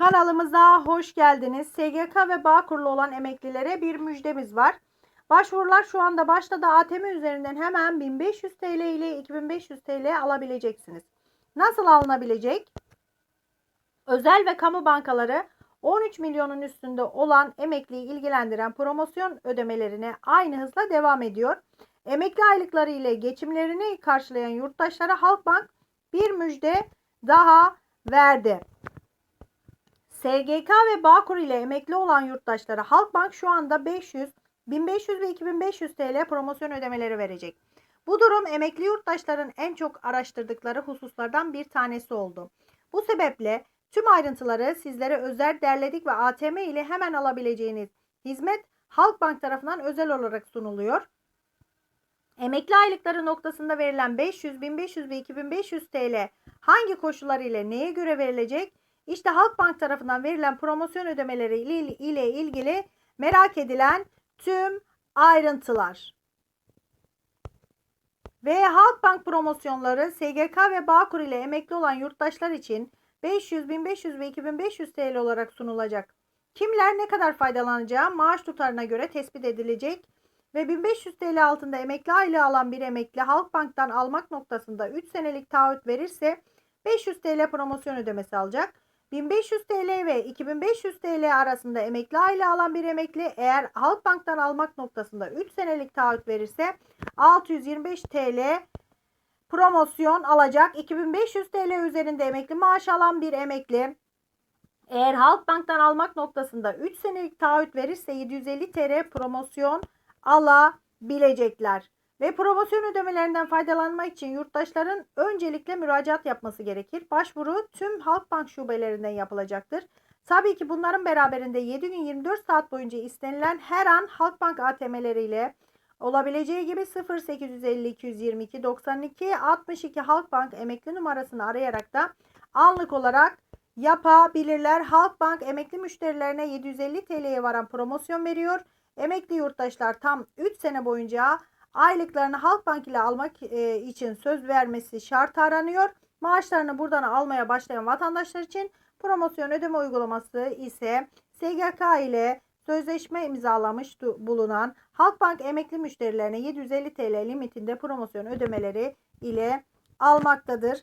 Kanalımıza hoş geldiniz. SGK ve Bağkur'lu olan emeklilere bir müjdemiz var. Başvurular şu anda başladı. ATM üzerinden hemen 1500 TL ile 2500 TL alabileceksiniz. Nasıl alınabilecek? Özel ve kamu bankaları 13 milyonun üstünde olan emekliyi ilgilendiren promosyon ödemelerine aynı hızla devam ediyor. Emekli aylıkları ile geçimlerini karşılayan yurttaşlara Halkbank bir müjde daha verdi. SGK ve Bağkur ile emekli olan yurttaşlara Halkbank şu anda 500, 1500 ve 2500 TL promosyon ödemeleri verecek. Bu durum emekli yurttaşların en çok araştırdıkları hususlardan bir tanesi oldu. Bu sebeple tüm ayrıntıları sizlere özel derledik ve ATM ile hemen alabileceğiniz hizmet Halkbank tarafından özel olarak sunuluyor. Emekli aylıkları noktasında verilen 500, 1500 ve 2500 TL hangi koşullar ile neye göre verilecek? İşte Halkbank tarafından verilen promosyon ödemeleri ile, ilgili merak edilen tüm ayrıntılar. Ve Halkbank promosyonları SGK ve Bağkur ile emekli olan yurttaşlar için 500, 1500 ve 2500 TL olarak sunulacak. Kimler ne kadar faydalanacağı maaş tutarına göre tespit edilecek ve 1500 TL altında emekli aylığı alan bir emekli Halkbank'tan almak noktasında 3 senelik taahhüt verirse 500 TL promosyon ödemesi alacak. 1500 TL ve 2500 TL arasında emekli aylığı alan bir emekli eğer Halkbank'tan almak noktasında 3 senelik taahhüt verirse 625 TL promosyon alacak. 2500 TL üzerinde emekli maaş alan bir emekli eğer Halkbank'tan almak noktasında 3 senelik taahhüt verirse 750 TL promosyon alabilecekler. Ve promosyon ödemelerinden faydalanmak için yurttaşların öncelikle müracaat yapması gerekir. Başvuru tüm Halkbank şubelerinden yapılacaktır. Tabii ki bunların beraberinde 7 gün 24 saat boyunca istenilen her an Halkbank ATM'leriyle olabileceği gibi 0850 222 92 62 Halkbank emekli numarasını arayarak da anlık olarak yapabilirler. Halkbank emekli müşterilerine 750 TL'ye varan promosyon veriyor. Emekli yurttaşlar tam 3 sene boyunca aylıklarını Halkbank ile almak e, için söz vermesi şart aranıyor. Maaşlarını buradan almaya başlayan vatandaşlar için promosyon ödeme uygulaması ise SGK ile sözleşme imzalamış bulunan Halkbank emekli müşterilerine 750 TL limitinde promosyon ödemeleri ile almaktadır.